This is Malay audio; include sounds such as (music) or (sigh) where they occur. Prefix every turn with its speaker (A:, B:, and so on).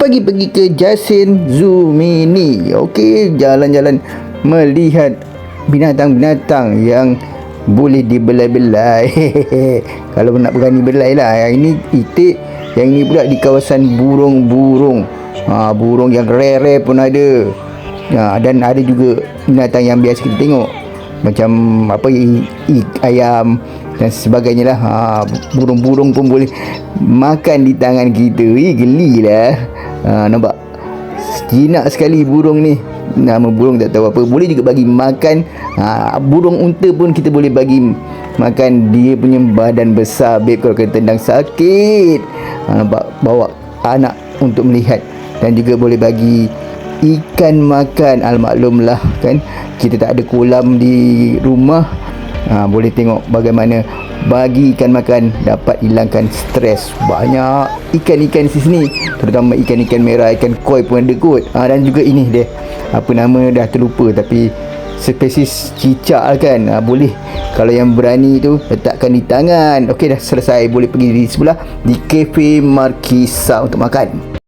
A: pergi-pergi ke Jasin Zoo Mini. Okey, jalan-jalan melihat binatang-binatang yang boleh dibelai-belai. (laughs) Kalau nak berani belai lah. Yang ini itik, yang ini pula di kawasan burung-burung. Ha, burung yang rare-rare pun ada. Ha, dan ada juga binatang yang biasa kita tengok. Macam apa i, i, ayam dan sebagainya lah. Ha, burung-burung pun boleh makan di tangan kita. Ih, geli lah. Ha, nampak? Jinak sekali burung ni. Nama burung tak tahu apa. Boleh juga bagi makan. Ha, Burung unta pun kita boleh bagi Makan. Dia punya badan besar Babe kalau kena tendang sakit. Ha, Nampak? Bawa anak untuk melihat. Dan juga boleh bagi Ikan makan. Almaklumlah kan? Kita tak ada kolam di rumah ha, Boleh tengok bagaimana bagi ikan makan dapat hilangkan stres banyak. Ikan-ikan di sini terutama ikan-ikan merah ikan koi pun ada kot. Ha, dan juga ini dia apa nama dah terlupa tapi spesies cicak kan. Ha, boleh. Kalau yang berani tu letakkan di tangan. Okey dah selesai. Boleh pergi di sebelah di cafe Markisa untuk makan